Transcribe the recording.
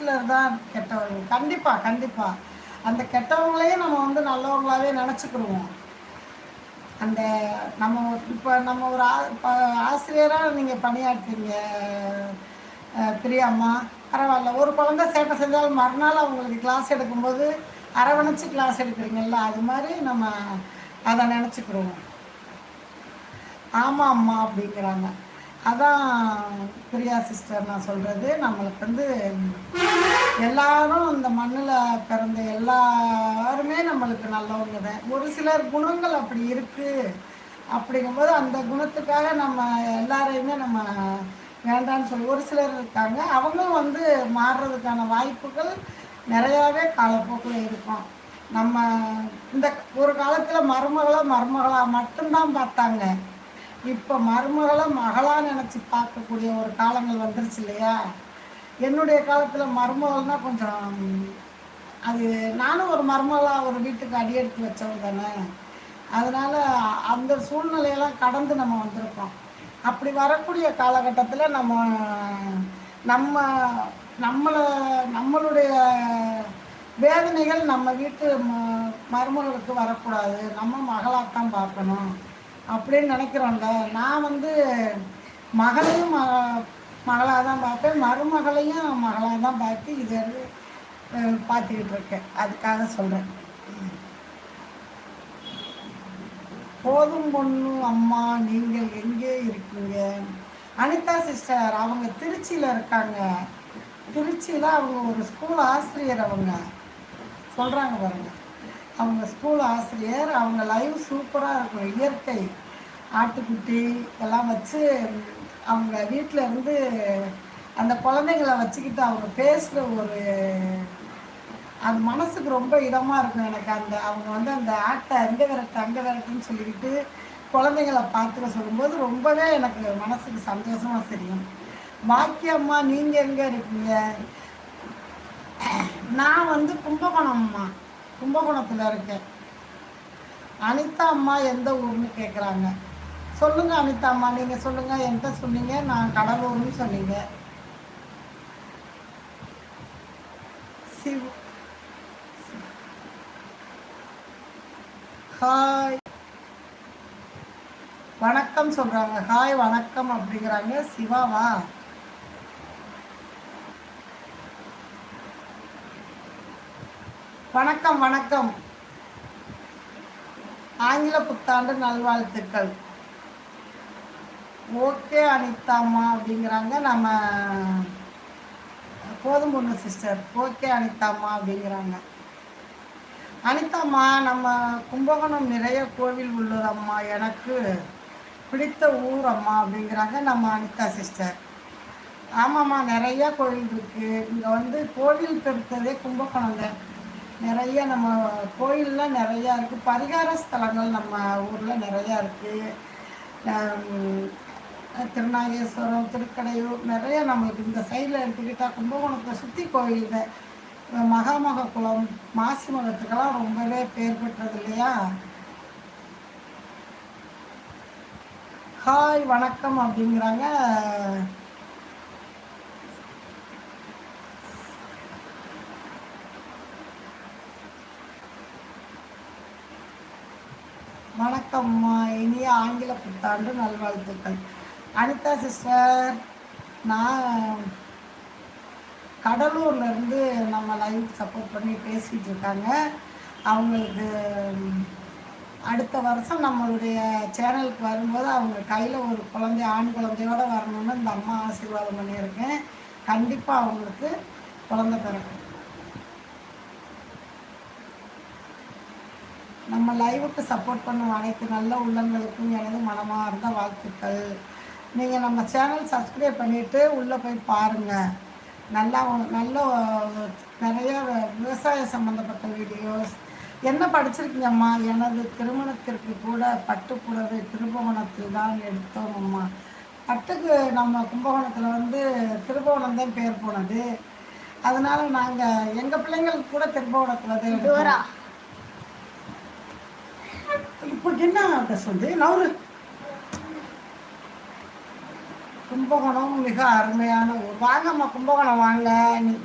சிலர் தான் கெட்டவர்கள். கண்டிப்பாக கண்டிப்பாக அந்த கெட்டவங்களையும் நம்ம வந்து நல்லவங்களாகவே நினச்சிக்கிடுவோம். அந்த நம்ம இப்போ நம்ம ஒரு ஆ இப்போ ஆசிரியராக நீங்கள் பணியாற்றுறீங்க பிரியாம்மா பரவாயில்ல. ஒரு குழந்த சேட்டை செஞ்சாலும் மறுநாள் அவங்களுக்கு கிளாஸ் எடுக்கும்போது அரவணைச்சு கிளாஸ் எடுக்கிறீங்கல்ல அது மாதிரி நம்ம அதை நினச்சிக்கிடுவோம். ஆமாம் அம்மா அப்படிங்கிறாங்க. அதான் பிரியா சிஸ்டர் நான் சொல்கிறது நம்மளுக்கு வந்து எல்லாரும் அந்த மண்ணில் பிறந்த எல்லாருமே நம்மளுக்கு நல்லவங்க தான் ஒரு சிலர் குணங்கள் அப்படி இருக்குது அப்படிங்கும்போது அந்த குணத்துக்காக நம்ம எல்லாரையுமே நம்ம வேண்டான்னு சொல்லி ஒரு சிலர் இருக்காங்க. அவங்களும் வந்து மாறுறதுக்கான வாய்ப்புகள் நிறையாவே காலப்போக்கில் இருக்கும். நம்ம இந்த ஒரு காலத்தில் மருமகளாக மருமகளாக மட்டும்தான் பார்த்தாங்க. இப்போ மருமகளை மகளாக நினச்சி பார்க்கக்கூடிய ஒரு காலங்கள் வந்துருச்சு இல்லையா? என்னுடைய காலத்தில் மருமகள்னா கொஞ்சம் அது நானும் ஒரு மருமகளாக ஒரு வீட்டுக்கு அடி எடுத்து வச்சவங்க தானே. அதனால் அந்த சூழ்நிலையெல்லாம் கடந்து நம்ம வந்திருக்கோம். அப்படி வரக்கூடிய காலகட்டத்தில் நம்ம நம்ம நம்மளை நம்மளுடைய வேதனைகள் நம்ம வீட்டு ம மருமகளுக்கு வரக்கூடாது. நம்ம மகளாகத்தான் பார்க்கணும். அப்படின்னு நினைக்கிறோம்ல நான் வந்து மகளையும் மக மகளாக தான் பார்ப்பேன். மருமகளையும் மகளாக தான் பார்த்து இது வந்து பார்த்துக்கிட்டு இருக்கேன். அதுக்காக சொல்கிறேன் போதும் பொண்ணு அம்மா நீங்கள் எங்கே இருக்கீங்க? அனிதா சிஸ்டர் அவங்க திருச்சியில் இருக்காங்க. திருச்சியில் அவங்க ஒரு ஸ்கூல் ஆசிரியர் அவங்க. சொல்கிறாங்க பாருங்கள் அவங்க ஸ்கூல் ஆசிரியர் அவங்க லைவ் சூப்பராக இருக்கும். இயற்கை ஆட்டுக்குட்டி எல்லாம் வச்சு அவங்க வீட்டில் இருந்து அந்த குழந்தைங்கள வச்சுக்கிட்டு அவங்க பேசுகிற ஒரு அது மனசுக்கு ரொம்ப இதமாக இருக்கும் எனக்கு. அந்த அவங்க வந்து அந்த ஆட்டை அங்கே விரட்டு அங்கே விரட்டுன்னு சொல்லிக்கிட்டு குழந்தைங்கள பார்த்துக்க சொல்லும்போது ரொம்பவே எனக்கு மனசுக்கு சந்தோஷமாக தெரியும். பாக்கியம்மா நீங்கள் எங்கே இருக்கீங்க? நான் வந்து கும்பகோணம்மா கும்பகோணத்தில் இருக்கேன். அனிதா அம்மா எந்த ஊர்னு கேட்குறாங்க சொல்லுங்க அனிதா அம்மா நீங்கள் சொல்லுங்கள் என்கிட்ட சொன்னீங்க நான் கடலூர்னு சொன்னீங்க. சிவ் ஹாய். வணக்கம் சொல்றாங்க ஹாய் வணக்கம் அப்படிங்கிறாங்க. சிவாவா? வணக்கம் வணக்கம். ஆங்கில புத்தாண்டு நல்வாழ்த்துக்கள். ஓகே அனிதாம்மா அப்படிங்கிறாங்க. நம்ம போதும் பொண்ணு சிஸ்டர் ஓகே அனிதாம்மா அப்படிங்கிறாங்க. அனிதாம்மா நம்ம கும்பகோணம் நிறைய கோவில் உள்ளதம்மா எனக்கு பிடித்த ஊர் அம்மா அப்படிங்கிறாங்க நம்ம அனிதா சிஸ்டர் ஆமாம்மா நிறைய கோவில் இருக்குது இங்கே வந்து கோவில் பெருத்ததே கும்பகோணம் தான் நிறைய நம்ம கோயிலெலாம் நிறையா இருக்குது பரிகார ஸ்தலங்கள் நம்ம ஊரில் நிறையா இருக்குது திருநாகேஸ்வரம் திருக்கடையூர் நிறைய நம்மளுக்கு இந்த சைடில் எடுத்துக்கிட்டால் கும்பகோணத்தை சுற்றி கோயில் மகாமக குளம் மாசி மகத்துக்கெல்லாம் ரொம்பவே பேர் பெற்றது இல்லையா? ஹாய் வணக்கம் அப்படிங்கிறாங்க. வணக்கம்மா. இனிய ஆங்கில புத்தாண்டு நல்வாழ்த்துக்கள். அனிதா சிஸ்டர் நான் கடலூர்லேருந்து நம்ம லைவ் சப்போர்ட் பண்ணி பேசிகிட்டு இருக்காங்க. அவங்களுக்கு அடுத்த வருஷம் நம்மளுடைய சேனலுக்கு வரும்போது அவங்க கையில் ஒரு குழந்தை ஆண் குழந்தையோட வரணும்னு இந்த அம்மா ஆசீர்வாதம் பண்ணியிருக்கேன். கண்டிப்பாக அவங்களுக்கு குழந்தை பிறக்கும். நம்ம லைவுக்கு சப்போர்ட் பண்ணும் அனைத்து நல்ல உள்ளங்களுக்கும் எனது மனமார்ந்த வாழ்த்துக்கள். நீங்கள் நம்ம சேனல் சப்ஸ்கிரைப் பண்ணிவிட்டு உள்ளே போய் பாருங்கள் நல்லா நல்ல நிறைய விவசாய சம்மந்தப்பட்ட வீடியோஸ் என்ன படிச்சிருக்கீங்கம்மா? எனது திருமணத்திற்கு கூட பட்டு புடவை திருபுவனத்தில் தான் எடுத்தோம் அம்மா. பட்டுக்கு நம்ம கும்பகோணத்தில் வந்து திருபுவனம் தான் பேர் போனது. அதனால நாங்கள் எங்கள் பிள்ளைங்களுக்கு கூட திருபுவனத்தில் தான் எடுத்தோம். இப்போ என்ன பேசுறது நவரு கும்பகோணம் மிக அருமையான ஊர் வாங்கம்மா கும்பகோணம் வாங்க நீங்க